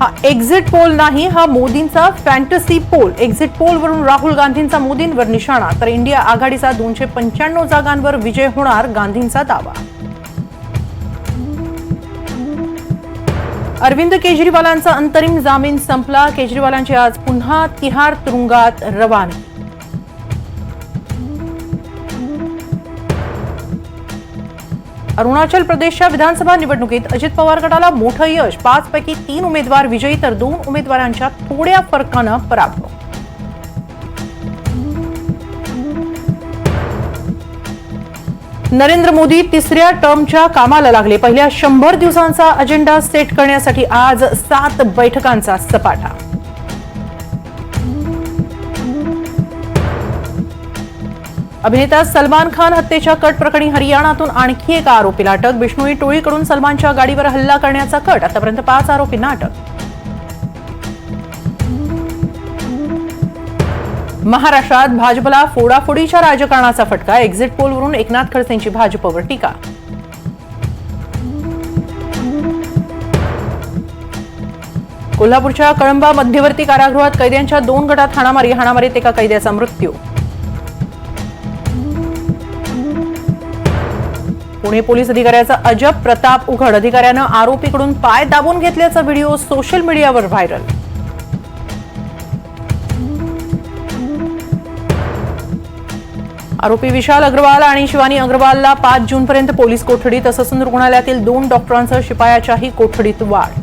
हा exit poll नाही हा मोदींचा फॅन्टसी पोल एक्झिट पोलवरून राहुल गांधींचा मोदींवर निशाणा. तर इंडिया आघाडीचा दोनशे पंच्याण्णव जागांवर विजय होणार गांधींचा दावा. अरविंद केजरीवालांचा अंतरिम जामीन संपला. केजरीवालांची आज पुन्हा तिहार तुरुंगात रवानगी अरुणाचल प्रदेशच्या विधानसभा निवडणुकीत अजित पवार गटाला मोठं यश. पाचपैकी तीन उमेदवार विजयी तर दोन उमेदवारांच्या थोड्या फरकानं पराभव. नरेंद्र मोदी तिसऱ्या टर्मच्या कामाला लागले. पहिल्या शंभर दिवसांचा अजेंडा सेट करण्यासाठी आज सात बैठकांचा सपाटा. अभिनेता सलमान खान हत्येच्या कट प्रकरणी हरियाणातून आणखी एका आरोपीला अटक. बिष्णोई टोळीकडून सलमानच्या गाडीवर हल्ला करण्याचा कट. आतापर्यंत पाच आरोपींना अटक. महाराष्ट्रात भाजपला फोडाफोडीच्या राजकारणाचा फटका. एक्झिट पोलवरून एकनाथ खडसेंची भाजपवर टीका. कोल्हापूरच्या कळंबा मध्यवर्ती कारागृहात कैद्यांच्या दोन गटात हाणामारी हाणामारीत एका कैद्याचा मृत्यू. पुणे पोलीस अधिकाऱ्याचा अजब प्रताप उघड. अधिकाऱ्यानं आरोपीकडून पाय दाबून घेतल्याचा व्हिडिओ सोशल मीडियावर व्हायरल. आरोपी विशाल अग्रवाल आणि शिवानी अग्रवालला पाच जूनपर्यंत पोलीस कोठडी तसंच रुग्णालयातील दोन डॉक्टरांसह शिपायाच्याही कोठडीत वाढ.